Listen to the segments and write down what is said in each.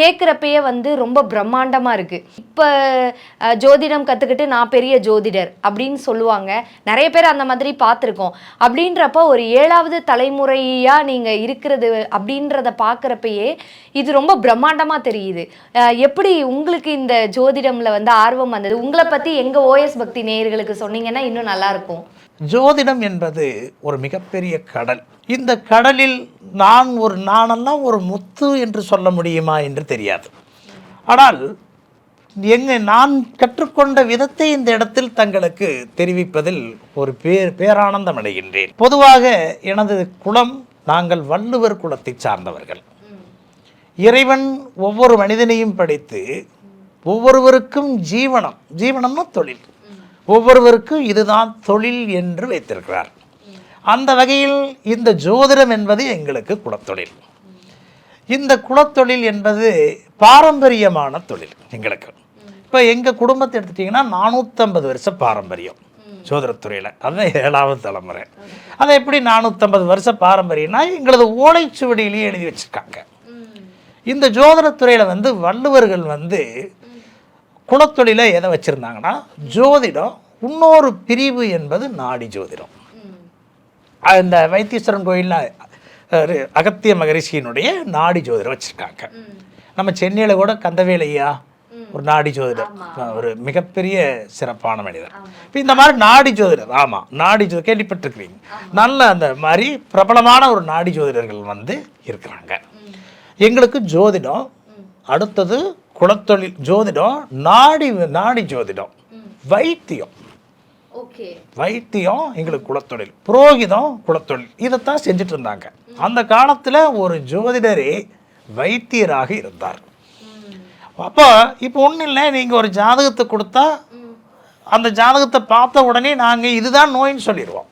கேட்குறப்பயே வந்து ரொம்ப பிரம்மாண்டமாக இருக்குது இப்போ ஜோதிடம் கற்றுக்கிட்டு நான் பெரிய ஜோதிடர் அப்படின்னு சொல்லுவாங்க. நிறைய பேர் அந்த மாதிரி பார்த்துருக்கோம். அப்படின்றப்ப ஒரு ஏழாவது தலைமுறையாக நீங்கள் இருக்கிறது அப்படின்றத பார்க்குறப்பயே இது ரொம்ப பிரம்மாண்டமாக தெரியுது. எப்படி உங்களுக்கு இந்த ஜோதிடமில் வந்து ஆர்வம் வந்தது? உங்களை பற்றி எங்கள் ஓஎஸ் பக்தி நேயர்களுக்கு சொன்னீங்கன்னா இன்னும் நல்லாயிருக்கும் ஜோதிடம் என்பது ஒரு மிகப்பெரிய கடல். இந்த கடலில் நான் ஒரு நானெல்லாம் ஒரு முத்து என்று சொல்ல முடியுமா என்று தெரியாது. ஆனால் எங்க நான் கற்றுக்கொண்ட விதத்தை இந்த இடத்தில் தங்களுக்கு தெரிவிப்பதில் ஒரு பேர் பேரானந்தம் அடைகின்றேன். பொதுவாக எனது குலம் நாங்கள் வள்ளுவர் குலத்தை சார்ந்தவர்கள். இறைவன் ஒவ்வொரு மனிதனையும் படைத்து ஒவ்வொருவருக்கும் ஜீவனம் ஜீவனம்னா தொழில். ஒவ்வொருவருக்கும் இதுதான் தொழில் என்று வைத்திருக்கிறார். அந்த வகையில் இந்த ஜோதிடம் என்பது எங்களுக்கு குலத்தொழில். இந்த குலத்தொழில் என்பது பாரம்பரியமான தொழில் எங்களுக்கு. இப்போ எங்கள் குடும்பத்தை எடுத்துட்டிங்கன்னா நானூற்றம்பது வருஷ பாரம்பரியம் ஜோதிடத்துறையில். அதுதான் ஏழாவது தலைமுறை. அதை எப்படி நானூற்றம்பது வருஷ பாரம்பரியம்னா எங்களது ஓலைச்சுவடியிலேயே எழுதி வச்சுருக்காங்க. இந்த ஜோதிடத்துறையில் வந்து வள்ளுவர்கள் வந்து குலத்தொழிலை எதை வச்சுருந்தாங்கன்னா ஜோதிடம் இன்னொரு பிரிவு என்பது நாடி ஜோதிடம். இந்த வைத்தீஸ்வரன் கோயிலில் அகத்திய மகரிஷியினுடைய நாடி ஜோதிடம் வச்சுருக்காங்க. நம்ம சென்னையில் கூட கந்தவேலையா ஒரு நாடி ஜோதிடர். ஒரு மிகப்பெரிய சிறப்பான மனிதர். இப்போ இந்த மாதிரி நாடி ஜோதிடர் ஆமாம் நாடி ஜோ கேள்விப்பட்டிருக்கிறீங்க. நல்ல அந்த மாதிரி பிரபலமான ஒரு நாடி ஜோதிடர்கள் வந்து இருக்கிறாங்க. எங்களுக்கு ஜோதிடம் அடுத்தது குலத்தொழில் ஜோதிடம் நாடி நாடி ஜோதிடம் வைத்தியம். வைத்தியம் எங்களுக்கு குலத்தொழில் புரோகிதம் குலத்தொழில். இதைத்தான் செஞ்சுட்டு இருந்தாங்க அந்த காலத்தில் ஒரு ஜோதிடரே வைத்தியராக இருந்தார். அப்போ இப்போ ஒன்றும் இல்லை நீங்கள் ஒரு ஜாதகத்தை கொடுத்தா அந்த ஜாதகத்தை பார்த்த உடனே நாங்கள் இதுதான் நோயின்னு சொல்லிடுவோம்.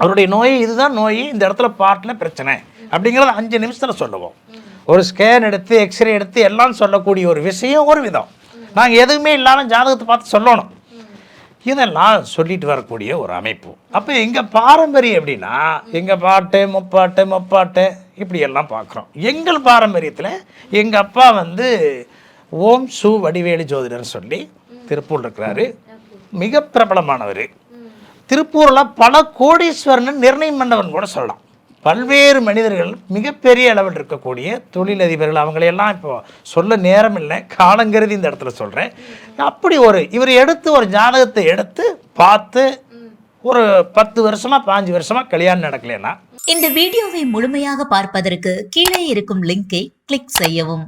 அவருடைய நோய் இதுதான் நோய் இந்த இடத்துல பார்ட்டில் பிரச்சனை அப்படிங்கிறத அஞ்சு நிமிஷத்தில் சொல்லுவோம். ஒரு ஸ்கேன் எடுத்து எக்ஸ்ரே எடுத்து எல்லாம் சொல்லக்கூடிய ஒரு விஷயம் ஒரு விதம். நாங்கள் எதுவுமே இல்லாமல் ஜாதகத்தை பார்த்து சொல்லணும். இதெல்லாம் சொல்லிட்டு வரக்கூடிய ஒரு அமைப்பு. அப்போ எங்கள் பாரம்பரியம் எப்படின்னா எங்கள் பாட்டு முப்பாட்டு முப்பாட்டு இப்படி எல்லாம் பார்க்குறோம். எங்கள் பாரம்பரியத்தில் எங்கள் அப்பா வந்து ஓம் சு வடிவேலு ஜோதிடர்னு சொல்லி திருப்பூர் இருக்கிறாரு. மிக பிரபலமானவர். திருப்பூரில் பல கோடீஸ்வரன் நிர்ணயம் பண்ணவன் கூட சொல்லலாம். பல்வேறு மனிதர்கள் மிகப்பெரிய அளவில் இருக்கக்கூடிய தொழிலதிபர்கள். அவங்களையெல்லாம் இப்போ சொல்ல நேரம் இல்லை காலங்கிறது இந்த இடத்துல சொல்கிறேன் அப்படி ஒரு இவர் எடுத்து ஒரு ஜாதகத்தை எடுத்து பார்த்து ஒரு பத்து வருஷமா பாஞ்சு வருஷமா கல்யாணம் நடக்கலைன்னா. இந்த வீடியோவை முழுமையாக பார்ப்பதற்கு கீழே இருக்கும் லிங்கை கிளிக் செய்யவும்.